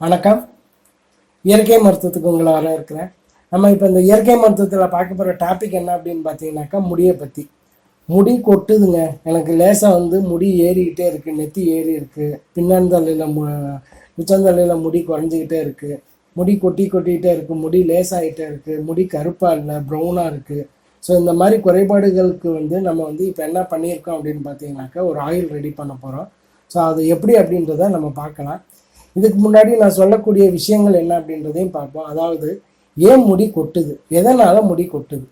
வணக்கம். இயற்கை மருத்துவத்துக்கு உங்களை வர இருக்கிறேன் நம்ம இப்போ இந்த இயற்கை மருத்துவத்தில் பார்க்க போகிற டாபிக் என்ன அப்படின்னு பார்த்தீங்கன்னாக்கா முடியை பற்றி முடி கொட்டுதுங்க. எனக்கு லேசாக வந்து முடி ஏறிக்கிட்டே இருக்குது நெத்தி ஏறி இருக்குது பின்னந்தலையில் மு உச்சந்தலையில் முடி குறைஞ்சிக்கிட்டே இருக்குது முடி கொட்டி கொட்டிக்கிட்டே இருக்குது முடி லேசாகிட்டே இருக்குது முடி கருப்பாக இல்லை ப்ரௌனாக இருக்குது ஸோ இந்த மாதிரி குறைபாடுகளுக்கு வந்து நம்ம வந்து இப்போ என்ன பண்ணியிருக்கோம் அப்படின்னு பார்த்தீங்கன்னாக்கா ஒரு ஆயில் ரெடி பண்ண போகிறோம் ஸோ அது எப்படி அப்படின்றத நம்ம பார்க்கலாம். இதுக்கு முன்னாடி நான் சொல்லக்கூடிய விஷயங்கள் என்ன அப்படின்றதையும் பார்ப்போம். அதாவது ஏன் முடி கொட்டுது? எதனால் முடி கொட்டுது?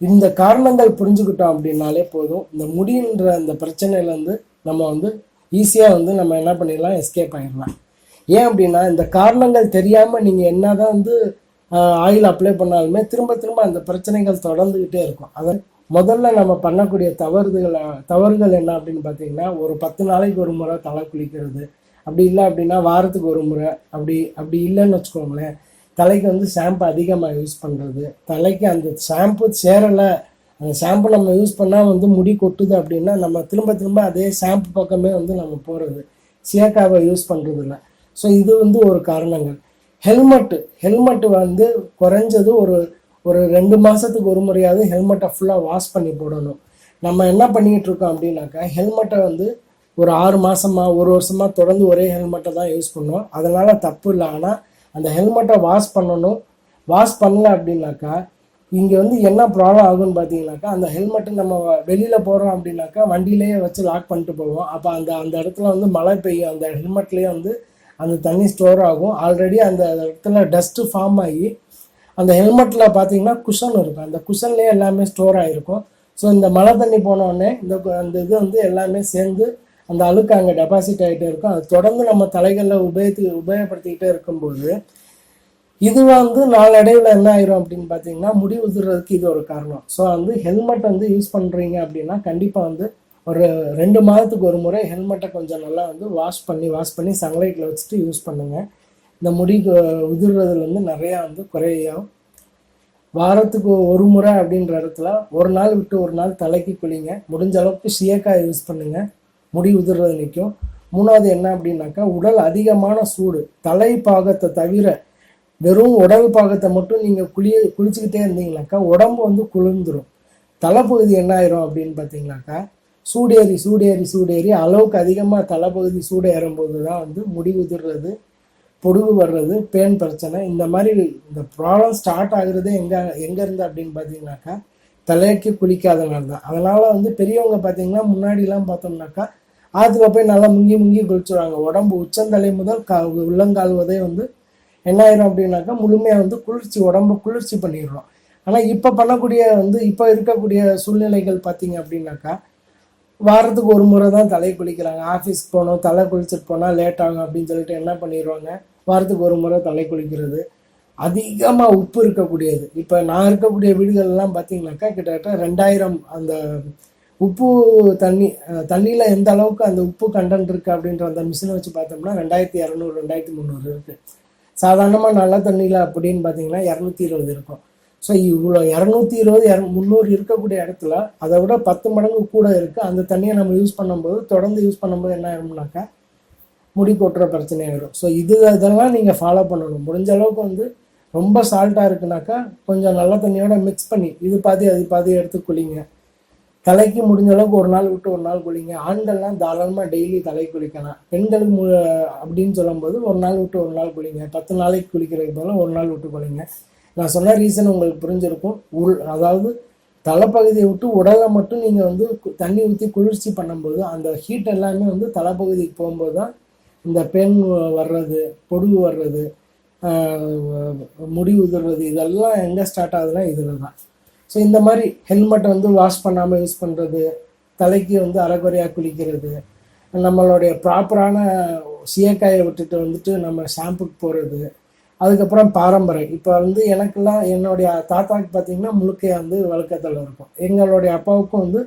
இந்த காரணங்கள் புரிஞ்சுக்கிட்டோம் அப்படின்னாலே போதும். இந்த முடின்ற அந்த பிரச்சனையிலேருந்து நம்ம வந்து ஈஸியாக வந்து நம்ம என்ன பண்ணிடலாம்? எஸ்கேப் ஆயிடலாம். ஏன் அப்படின்னா இந்த காரணங்கள் தெரியாமல் நீங்கள் என்ன தான் வந்து ஆயில் அப்ளை பண்ணாலுமே திரும்ப திரும்ப அந்த பிரச்சனைகள் தொடர்ந்துக்கிட்டே இருக்கும். அதை முதல்ல நம்ம பண்ணக்கூடிய தவறுகள் தவறுகள் என்ன அப்படின்னு பார்த்தீங்கன்னா ஒரு பத்து நாளைக்கு ஒரு முறை தலை குளிக்கிறது அப்படி இல்லை அப்படின்னா வாரத்துக்கு ஒரு முறை. அப்படி அப்படி இல்லைன்னு வச்சுக்கோங்களேன். தலைக்கு வந்து ஷாம்பு அதிகமாக யூஸ் பண்ணுறது தலைக்கு அந்த ஷாம்பு சேரலை. அந்த ஷாம்பு நம்ம யூஸ் பண்ணால் வந்து முடி கொட்டுது அப்படின்னா நம்ம திரும்ப திரும்ப அதே ஷாம்பு பக்கமே வந்து நம்ம போகிறது சியக்காவை யூஸ் பண்ணுறது இல்லை ஸோ இது வந்து ஒரு காரணங்கள். ஹெல்மெட்டு ஹெல்மெட்டு வந்து குறைஞ்சது ஒரு ஒரு ரெண்டு மாதத்துக்கு ஒரு முறையாவது ஹெல்மெட்டை ஃபுல்லாக வாஷ் பண்ணி போடணும். நம்ம என்ன பண்ணிக்கிட்டு இருக்கோம் அப்படின்னாக்கா ஹெல்மெட்டை வந்து ஒரு ஆறு மாதமா ஒரு வருஷமாக தொடர்ந்து ஒரே ஹெல்மெட்டை தான் யூஸ் பண்ணோம் அதனால் தப்பு இல்லை. ஆனால் அந்த ஹெல்மெட்டை வாஷ் பண்ணணும். வாஷ் பண்ணல அப்படின்னாக்கா இங்கே வந்து என்ன ப்ராப்ளம் ஆகும்னு பார்த்தீங்கன்னாக்கா அந்த ஹெல்மெட்டு நம்ம வெளியில் போகிறோம் அப்படின்னாக்கா வண்டியிலேயே வச்சு லாக் பண்ணிட்டு போவோம். அப்போ அந்த அந்த இடத்துல வந்து மழை பெய்யும். அந்த ஹெல்மெட்லேயே வந்து அந்த தண்ணி ஸ்டோர் ஆகும். ஆல்ரெடி அந்த இடத்துல டஸ்ட்டு ஃபார்ம் ஆகி அந்த ஹெல்மெட்டில் பார்த்தீங்கன்னா குஷன் இருக்கும். அந்த குஷன்லேயே எல்லாமே ஸ்டோர் ஆகிருக்கும் ஸோ இந்த மழை தண்ணி போனோடனே இந்த அந்த இது வந்து எல்லாமே சேர்ந்து அந்த அழுக்கு அங்கே டெபாசிட் ஆகிட்டே இருக்கும். அது தொடர்ந்து நம்ம தலைகளில் உபயோகத்து உபயோகப்படுத்திக்கிட்டே இருக்கும்போது இது வந்து நாளடைவில் என்ன ஆயிரும் அப்படின்னு பார்த்தீங்கன்னா முடி உதிர்றதுக்கு இது ஒரு காரணம். ஸோ வந்து ஹெல்மெட் வந்து யூஸ் பண்ணுறீங்க அப்படின்னா கண்டிப்பாக வந்து ஒரு ரெண்டு மாதத்துக்கு ஒரு முறை ஹெல்மெட்டை கொஞ்சம் நல்லா வந்து வாஷ் பண்ணி வாஷ் பண்ணி சன்லைட்டில் வச்சுட்டு யூஸ் பண்ணுங்கள் இந்த முடி உதிர்றதுலேருந்து நிறையா வந்து குறையும். வாரத்துக்கு ஒரு முறை அப்படின்ற இடத்துல ஒரு நாள் விட்டு ஒரு நாள் தலைக்கு குளிங்க. முடிஞ்ச அளவுக்கு சியக்காய் யூஸ் பண்ணுங்கள் முடி உதிர்றது நிற்கும் மூணாவது என்ன அப்படின்னாக்கா உடல் அதிகமான சூடு தலை பாகத்தை தவிர வெறும் உடல் பாகத்தை மட்டும் நீங்கள் குளி குளிச்சுக்கிட்டே இருந்தீங்கனாக்கா உடம்பு வந்து குளிர்ந்துடும் தலைப்பகுதி என்ன ஆயிரும் அப்படின்னு பார்த்தீங்கன்னாக்கா சூடேறி சூடேறி சூடேறி அளவுக்கு அதிகமாக தலைப்பகுதி சூடு ஏறும்போது தான் வந்து முடி உதிர்றது பொடுகு வர்றது பேன் பிரச்சனை இந்த மாதிரி இந்த ப்ராப்ளம் ஸ்டார்ட் ஆகுறதே எங்கே எங்கேருந்து அப்படின்னு பார்த்தீங்கன்னாக்கா தலைக்கு குளிக்காதனால தான். அதனால் வந்து பெரியவங்க பார்த்தீங்கன்னா முன்னாடிலாம் பார்த்தோம்னாக்கா ஆற்றுல போய் நல்லா முங்கி முங்கி குளிச்சுருவாங்க உடம்பு உச்சந்தலை முதல் கா உள்ளங்கால்வதே வந்து என்ன ஆயிரும் அப்படின்னாக்கா முழுமையாக வந்து குளிர்ச்சி உடம்பு குளிர்ச்சி பண்ணிடுறோம் ஆனால் இப்போ பண்ணக்கூடிய வந்து இப்போ இருக்கக்கூடிய சூழ்நிலைகள் பார்த்தீங்க அப்படின்னாக்கா வாரத்துக்கு ஒரு முறை தான் தலை குளிக்கிறாங்க. ஆஃபீஸ்க்கு போகணும் தலை குளிச்சுட்டு போனால் லேட் ஆகும் அப்படின்னு சொல்லிட்டு என்ன பண்ணிடுவாங்க? வாரத்துக்கு ஒரு முறை தலை குளிக்கிறது. அதிகமாக உப்பு இருக்கக்கூடியது. இப்போ நான் இருக்கக்கூடிய வீடுகள்லாம் பார்த்தீங்கன்னாக்கா கிட்டத்தட்ட ரெண்டாயிரம் அந்த உப்பு தண்ணி தண்ணியில் எந்த அளவுக்கு அந்த உப்பு கண்டென்ட் இருக்குது அப்படின்ற அந்த மிஷினை வச்சு பார்த்தோம்னா ரெண்டாயிரத்தி இரநூறு ரெண்டாயிரத்தி முந்நூறு இருக்குது சாதாரணமாக நல்ல தண்ணியில் அப்படின்னு பார்த்தீங்கன்னா இரநூத்தி இருபது இருக்கும். ஸோ இவ்வளோ இரநூத்தி இருபது இர முந்நூறு இருக்கக்கூடிய இடத்துல அதை விட பத்து மடங்கு கூட இருக்குது அந்த தண்ணியை நம்ம யூஸ் பண்ணும்போது தொடர்ந்து யூஸ் பண்ணும்போது என்ன ஆகும்னாக்கா முடி கொட்டுற பிரச்சனை ஆகிடும் ஸோ இது இதெல்லாம் நீங்கள் ஃபாலோ பண்ணணும். முடிஞ்ச அளவுக்கு வந்து ரொம்ப சால்ட்டாக இருக்குனாக்கா கொஞ்சம் நல்ல தண்ணியோட மிக்ஸ் பண்ணி இது பாதி அது பாதி எடுத்து குளிங்க. தலைக்கு முடிஞ்ச அளவுக்கு ஒரு நாள் விட்டு ஒரு நாள் குளிங்க. ஆண்கள்லாம் தாராளமாக டெய்லி தலை குளிக்கலாம். பெண்களுக்கு மு அப்படின்னு சொல்லும்போது ஒரு நாள் விட்டு ஒரு நாள் குளிங்க. பத்து நாளைக்கு குளிக்கிறதுக்கு பதிலாக ஒரு நாள் விட்டு குளிங்க. நான் சொன்ன ரீசன் உங்களுக்கு புரிஞ்சிருக்கும். உள் அதாவது தலைப்பகுதியை விட்டு உடலை மட்டும் நீங்கள் வந்து தண்ணி ஊற்றி குளிர்ச்சி பண்ணும்போது அந்த ஹீட் எல்லாமே வந்து தலைப்பகுதிக்கு போகும்போது தான் இந்த பெண் வர்றது பொடுகு வர்றது முடி உதிர்றது இதெல்லாம் எங்கே ஸ்டார்ட் ஆகுதுன்னா இதில் தான் ஸோ இந்த மாதிரி ஹெல்மெட்டை வந்து வாஷ் பண்ணாமல் யூஸ் பண்ணுறது தலைக்கு வந்து அறகுறையாக குளிக்கிறது நம்மளுடைய ப்ராப்பரான சீயக்காயை விட்டுட்டு வந்துட்டு நம்ம ஷாம்புக்கு போகிறது அதுக்கப்புறம் பாரம்பரியம் இப்போ வந்து எனக்கெல்லாம் என்னுடைய தாத்தாவுக்கு பார்த்தீங்கன்னா முழுக்கையாக வந்து வழக்கத்தில் இருக்கும். எங்களுடைய அப்பாவுக்கும் வந்து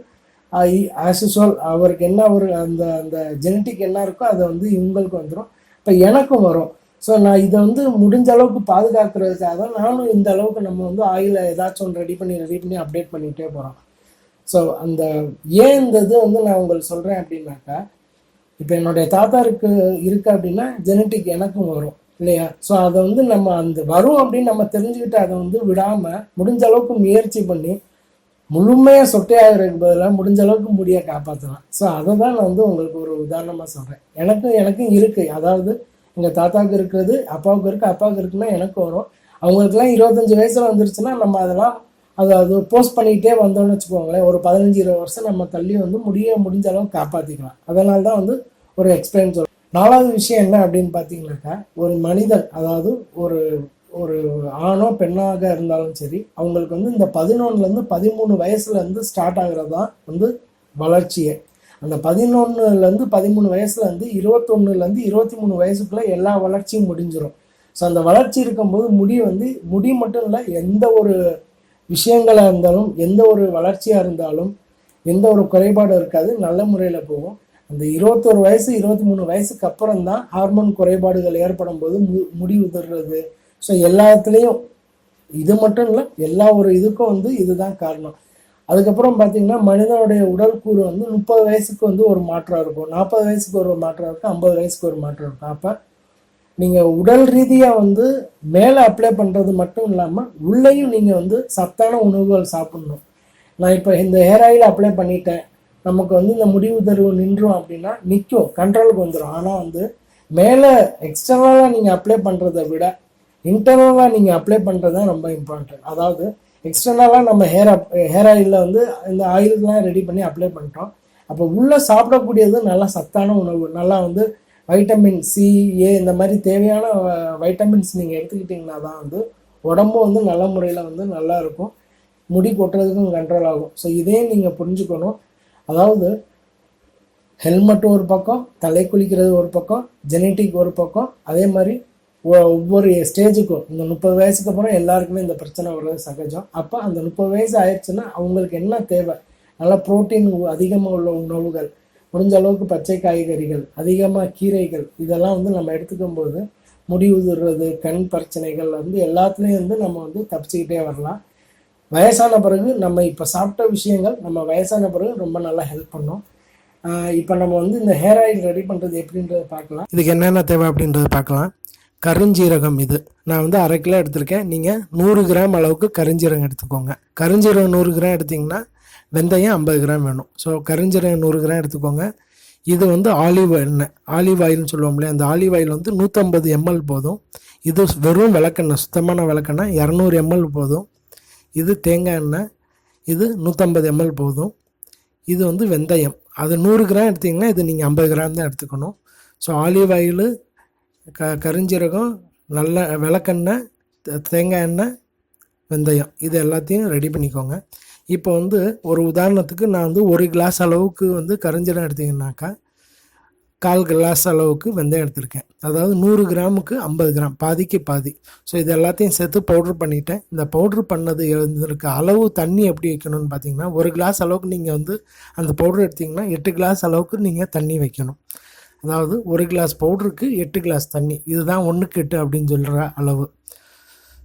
ஆஸ் யூஸ்வல் அவருக்கு என்ன ஒரு அந்த அந்த ஜெனட்டிக் என்ன இருக்கோ அதை வந்து இவங்களுக்கு வந்துடும் இப்போ எனக்கும் வரும். ஸோ நான் இதை வந்து முடிஞ்ச அளவுக்கு பாதுகாக்கிறதுக்காக தான் நானும் இந்த அளவுக்கு நம்ம வந்து ஆயிலை ஏதாச்சும் ஒன்று ரெடி பண்ணி ரெடி பண்ணி அப்டேட் பண்ணிகிட்டே போகிறோம் ஸோ அந்த ஏன் இந்த இது வந்து நான் உங்களுக்கு சொல்கிறேன் அப்படின்னாக்கா இப்போ என்னுடைய தாத்தாருக்கு இருக்கு அப்படின்னா ஜெனட்டிக் எனக்கும் வரும் இல்லையா? ஸோ அதை வந்து நம்ம அந்த வரும் அப்படின்னு நம்ம தெரிஞ்சுக்கிட்டு அதை வந்து விடாமல் முடிஞ்ச அளவுக்கு முயற்சி பண்ணி முழுமையாக சொட்டையாகிறதுக்கு பதிலாக முடிஞ்ச அளவுக்கு முடியை காப்பாற்றலாம் ஸோ அதை தான் நான் வந்து உங்களுக்கு ஒரு உதாரணமாக சொல்கிறேன் எனக்கும் எனக்கும் இருக்குது அதாவது எங்கள் தாத்தாவுக்கு இருக்கிறது அப்பாவுக்கு இருக்குது அப்பாவுக்கு இருக்குன்னா எனக்கு வரும். அவங்களுக்குலாம் இருபத்தஞ்சி வயசில் வந்துருச்சுன்னா நம்ம அதெல்லாம் அதை அது போஸ்ட் பண்ணிக்கிட்டே வந்தோம்னு வச்சுக்கோங்களேன். ஒரு பதினஞ்சு இருபது வருஷம் நம்ம தள்ளி வந்து முடிய முடிஞ்ச அளவுக்கு காப்பாற்றிக்கலாம் அதனால தான் வந்து ஒரு எக்ஸ்பிளைன் சொல்கிறேன் நாலாவது விஷயம் என்ன அப்படின்னு பார்த்தீங்கன்னாக்கா ஒரு மனிதன் அதாவது ஒரு ஒரு ஆணோ பெண்ணாக இருந்தாலும் சரி அவங்களுக்கு வந்து இந்த பதினொன்றுலேருந்து பதிமூணு வயசுலேருந்து ஸ்டார்ட் ஆகிறது தான் வந்து வளர்ச்சியே. அந்த பதினொன்றுலேருந்து பதிமூணு வயசுலேருந்து இருபத்தொன்னுலேருந்து இருபத்தி மூணு வயசுக்குள்ளே எல்லா வளர்ச்சியும் முடிஞ்சிடும் ஸோ அந்த வளர்ச்சி இருக்கும்போது முடி வந்து முடி மட்டும் இல்லை எந்த ஒரு விஷயங்களாக இருந்தாலும் எந்த ஒரு வளர்ச்சியாக இருந்தாலும் எந்த ஒரு குறைபாடும் இருக்காது நல்ல முறையில் போகும். அந்த இருபத்தொரு வயசு இருபத்தி மூணு வயசுக்கு அப்புறம் தான் ஹார்மோன் குறைபாடுகள் ஏற்படும் போது மு முடி உதறது ஸோ எல்லாத்துலேயும் இது மட்டும் இல்லை எல்லா ஒரு இதுக்கும் வந்து இதுதான் காரணம். அதுக்கப்புறம் பார்த்தீங்கன்னா மனிதனுடைய உடல் கூறு வந்து முப்பது வயசுக்கு வந்து ஒரு மாற்றம் இருக்கும். நாற்பது வயசுக்கு ஒரு மாற்றம் இருக்கும் ஐம்பது வயசுக்கு ஒரு மாற்றம் இருக்கும். அப்போ நீங்கள் உடல் ரீதியாக வந்து மேலே அப்ளை பண்ணுறது மட்டும் இல்லாமல் உள்ளேயும் நீங்கள் வந்து சத்தான உணவுகள் சாப்பிடணும். நான் இப்போ இந்த ஹேர் ஆயில் அப்ளை பண்ணிட்டேன். நமக்கு வந்து இந்த முடிவு தருவு நின்றும் அப்படின்னா நிற்கும் கண்ட்ரோலுக்கு வந்துடும் ஆனால் வந்து மேலே எக்ஸ்டர்னலாக நீங்கள் அப்ளை பண்ணுறதை விட இன்டர்னலாக நீங்கள் அப்ளை பண்ணுறது தான் ரொம்ப இம்பார்ட்டன்ட் அதாவது எக்ஸ்டர்னலாக நம்ம ஹேர் அப் ஹேர் ஆயிலில் வந்து இந்த ஆயிலுக்கெலாம் ரெடி பண்ணி அப்ளை பண்ணிட்டோம். அப்போ உள்ளே சாப்பிடக்கூடியது நல்லா சத்தான உணவு. நல்லா வந்து வைட்டமின் சி ஏ இந்த மாதிரி தேவையான வைட்டமின்ஸ் நீங்கள் எடுத்துக்கிட்டிங்கன்னா தான் வந்து உடம்பு வந்து நல்ல முறையில் வந்து நல்லா இருக்கும். முடி கொட்டுறதுக்கும் கண்ட்ரோல் ஆகும். ஸோ இதையும் நீங்கள் புரிஞ்சுக்கணும். அதாவது ஹெல்மெட் ஒரு பக்கம் தலை குளிக்கிறது ஒரு பக்கம் ஜெனட்டிக் ஒரு பக்கம் அதே மாதிரி ஒவ்வொரு ஸ்டேஜுக்கும் இந்த முப்பது வயசுக்கு அப்புறம் எல்லாருக்குமே இந்த பிரச்சனை வர்றது சகஜம். அப்போ அந்த முப்பது வயசு ஆயிடுச்சுன்னா அவங்களுக்கு என்ன தேவை? நல்லா புரோட்டீன் அதிகமாக உள்ள உணவுகள் முடிஞ்ச அளவுக்கு பச்சை காய்கறிகள் அதிகமாக கீரைகள் இதெல்லாம் வந்து நம்ம எடுத்துக்கும் போது முடி உதிர்றது கண் பிரச்சனைகள் வந்து எல்லாத்துலேயும் வந்து நம்ம வந்து தப்பிச்சுக்கிட்டே வரலாம். வயசான பிறகு நம்ம இப்போ சாப்பிட்ட விஷயங்கள் நம்ம வயசான பிறகு ரொம்ப நல்லா ஹெல்ப் பண்ணும். இப்போ நம்ம வந்து இந்த ஹேர் ஆயில் ரெடி பண்ணுறது எப்படின்றத பார்க்கலாம். இதுக்கு என்னென்ன தேவை அப்படின்றத பார்க்கலாம். கருஞ்சீரகம் இது. நான் வந்து அரை கிலோ எடுத்திருக்கேன். நீங்கள் நூறு கிராம் அளவுக்கு கருஞ்சீரகம் எடுத்துக்கோங்க. கருஞ்சீரகம் நூறு கிராம் எடுத்திங்கன்னா வெந்தயம் ஐம்பது கிராம் வேணும். ஸோ கருஞ்சீரகம் நூறு கிராம் எடுத்துக்கோங்க. இது வந்து ஆலிவ் எண்ணெய். ஆலிவ் ஆயில்னு சொல்லுவோம்ல அந்த ஆலிவ் ஆயில் வந்து நூற்றம்பது எம்எல் போதும். இது வெறும் விளக்கெண்ணெய் சுத்தமான விளக்கெண்ணெய். இரநூறு எம்எல் போதும். இது தேங்காய் எண்ணெய். இது நூற்றம்பது எம்எல் போதும். இது வந்து வெந்தயம். அது நூறு கிராம் எடுத்திங்கன்னா இது நீங்கள் ஐம்பது கிராம் தான் எடுத்துக்கணும். ஸோ ஆலிவ் ஆயிலு க கரிஞ்சீரகம் நல்ல விளக்கெண்ணெய் தேங்காய் எண்ணெய் வெந்தயம். இது எல்லாத்தையும் ரெடி பண்ணிக்கோங்க. இப்போ வந்து ஒரு உதாரணத்துக்கு நான் வந்து ஒரு கிளாஸ் அளவுக்கு வந்து கரிஞ்சீரகம் எடுத்தீங்கன்னாக்கா கால் கிளாஸ் அளவுக்கு வெந்தயம் எடுத்திருக்கேன். அதாவது நூறு கிராமுக்கு ஐம்பது கிராம் பாதிக்கு பாதி. ஸோ இது எல்லாத்தையும் சேர்த்து பவுட்ரு பண்ணிட்டேன். இந்த பவுட்ரு பண்ணது இருக்க அளவு தண்ணி எப்படி வைக்கணும்னு பார்த்தீங்கன்னா ஒரு கிளாஸ் அளவுக்கு நீங்கள் வந்து அந்த பவுட்ரு எடுத்திங்கன்னா எட்டு கிளாஸ் அளவுக்கு நீங்கள் தண்ணி வைக்கணும். அதாவது ஒரு கிளாஸ் பவுடருக்கு எட்டு கிளாஸ் தண்ணி. இதுதான் ஒன்றுக்கு எட்டு அப்படின்னு சொல்கிற அளவு.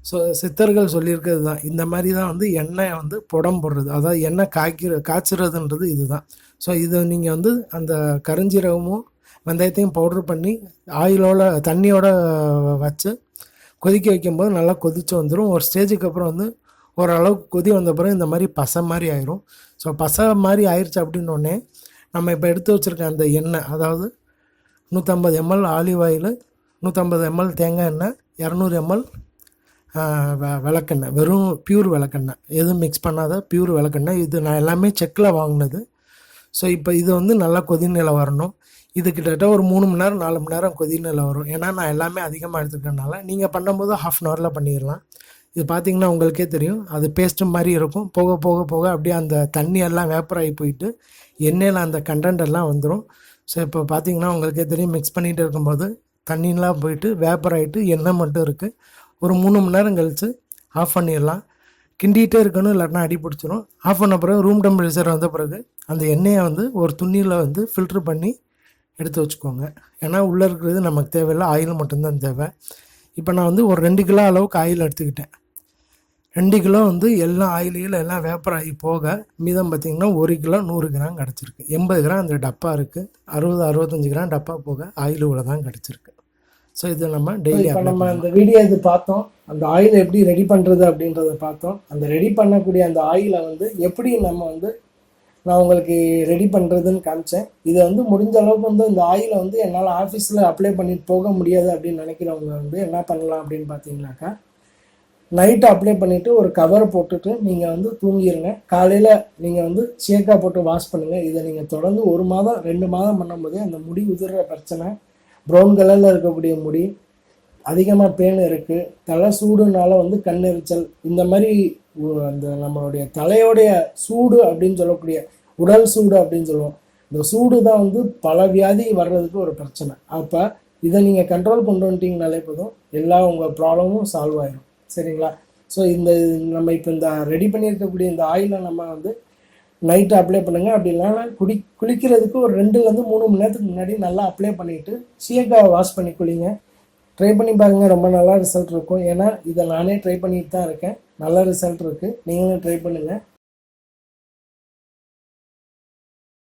ஸோ சித்தர்கள் சொல்லியிருக்கிறது தான். இந்த மாதிரி தான் வந்து எண்ணெய் வந்து புடம் போடுறது. அதாவது எண்ணெய் காய்க்கிற காய்ச்சுறதுன்றது இதுதான். ஸோ இதை நீங்கள் வந்து அந்த கருஞ்சீரகமும் வெந்தயத்தையும் பவுட்ரு பண்ணி ஆயிலோட தண்ணியோட வச்சு கொதிக்க வைக்கும்போது நல்லா கொதிச்சு வந்துடும் ஒரு ஸ்டேஜுக்கு அப்புறம் வந்து ஓரளவுக்கு கொதி வந்த பிறகு இந்த மாதிரி பசை மாதிரி ஆயிரும். ஸோ பசை மாதிரி ஆயிடுச்சு அப்படின்னோடனே நம்ம இப்போ எடுத்து வச்சுருக்க அந்த எண்ணெய் அதாவது நூற்றம்பது எம்எல் ஆலிவ் ஆயில் நூற்றம்பது எம்எல் தேங்காய் எண்ணெய் இரநூறு எம்எல் விளக்கெண்ணெய். வெறும் பியூர் விளக்கெண்ணெய். எதுவும் மிக்ஸ் பண்ணாத பியூர் விளக்கெண்ணெய். இது நான் எல்லாமே செக்கில் வாங்கினது. ஸோ இப்போ இது வந்து நல்லா கொதிநிலை வரணும். இது கிட்டத்தட்ட ஒரு மூணு மணி நேரம் நாலு மணி நேரம் கொதிநிலை வரும். ஏன்னா நான் எல்லாமே அதிகமாக எடுத்துக்கிறனால நீங்கள் பண்ணும்போது ஹாஃப் அன் ஹவரில் பண்ணிடலாம் இது பார்த்தீங்கன்னா உங்களுக்கே தெரியும். அது பேஸ்ட்டு மாதிரி இருக்கும். போக போக போக அப்படியே அந்த தண்ணி எல்லாம் வேப்பர் ஆகி போயிட்டு எண்ணெயில் அந்த கண்டென்ட் எல்லாம் வந்துடும் ஸோ இப்போ பார்த்தீங்கன்னா உங்களுக்கே தெரியும் மிக்ஸ் பண்ணிகிட்டு இருக்கும்போது தண்ணிலாம் போயிட்டு வேப்பர் ஆகிட்டு எண்ணெய் மட்டும் இருக்குது ஒரு மூணு மணி நேரம் கழித்து ஆஃப் பண்ணிடலாம். கிண்டிகிட்டே இருக்கணும் இல்லாட்டினா அடி பிடிச்சிரும். ஆஃப் பண்ண பிறகு ரூம் டெம்பரேச்சர் வந்த பிறகு அந்த எண்ணெயை வந்து ஒரு துணியில் வந்து ஃபில்ட்ரு பண்ணி எடுத்து வச்சுக்கோங்க. ஏன்னா உள்ளே இருக்கிறது நமக்கு தேவையில்லை. ஆயில் மட்டும்தான் தேவை. இப்போ நான் வந்து ஒரு ரெண்டு கிலோ அளவுக்கு ஆயில் எடுத்துக்கிட்டேன். ரெண்டு கிலோ வந்து எல்லா ஆயிலையும் எல்லாம் வேப்பர் ஆகி போக மீதம் பார்த்திங்கன்னா ஒரு கிலோ நூறு கிராம் கிடச்சிருக்கு. எண்பது கிராம் அந்த டப்பா இருக்குது அறுபது அறுபத்தஞ்சி கிராம் டப்பா போக ஆயில் இவ்வளோ தான் கிடச்சிருக்கு. ஸோ இது நம்ம டெய்லி இப்போ நம்ம அந்த வீடியோ இது பார்த்தோம். அந்த ஆயில் எப்படி ரெடி பண்ணுறது அப்படின்றத பார்த்தோம். அந்த ரெடி பண்ணக்கூடிய அந்த ஆயிலை வந்து எப்படி நம்ம வந்து நான் உங்களுக்கு ரெடி பண்ணுறதுன்னு காமிச்சேன். இதை வந்து முடிஞ்ச அளவுக்கு வந்து இந்த ஆயிலை வந்து என்னால் ஆஃபீஸில் அப்ளை பண்ணிட்டு போக முடியாது அப்படின்னு நினைக்கிறவங்க வந்து என்ன பண்ணலாம் அப்படின்னு பார்த்தீங்கன்னாக்கா நைட்டு அப்ளை பண்ணிவிட்டு ஒரு கவரை போட்டுட்டு நீங்கள் வந்து தூங்கிடுங்க காலையில் நீங்கள் வந்து ஷேக்காக போட்டு வாஷ் பண்ணுங்கள் இதை நீங்கள் தொடர்ந்து ஒரு மாதம் ரெண்டு மாதம் பண்ணும்போதே அந்த முடி உதிர்ற பிரச்சனை ப்ரௌன் கலரில் இருக்கக்கூடிய முடி அதிகமாக பேன் இருக்குது தலை சூடுனால வந்து கண்ணெரிச்சல் இந்த மாதிரி அந்த நம்மளுடைய தலையோடைய சூடு அப்படின்னு சொல்லக்கூடிய உடல் சூடு அப்படின்னு சொல்லுவோம். இந்த சூடு தான் வந்து பல வியாதி வர்றதுக்கு ஒரு பிரச்சனை. அப்போ இதை நீங்கள் கண்ட்ரோல் கொண்டு வந்துட்டீங்கனாலே போதும். எல்லா உங்கள் ப்ராப்ளமும் சால்வ் ஆயிடும் சரிங்களா? ஸோ இந்த நம்ம இப்போ இந்த ரெடி பண்ணியிருக்கக்கூடிய இந்த ஆயிலை நம்ம வந்து நைட்டு அப்ளை பண்ணுங்கள் அப்படி இல்லைன்னா குடி குளிக்கிறதுக்கு ஒரு ரெண்டுலேருந்து மூணு மணி நேரத்துக்கு முன்னாடி நல்லா அப்ளை பண்ணிவிட்டு சீயக்காவை வாஷ் பண்ணி குளிங்க. ட்ரை பண்ணி பாருங்கள் ரொம்ப நல்லா ரிசல்ட் இருக்கும். ஏன்னா இதை நானே ட்ரை பண்ணிட்டு தான் இருக்கேன். நல்ல ரிசல்ட் இருக்குது நீங்களும் ட்ரை பண்ணுங்கள்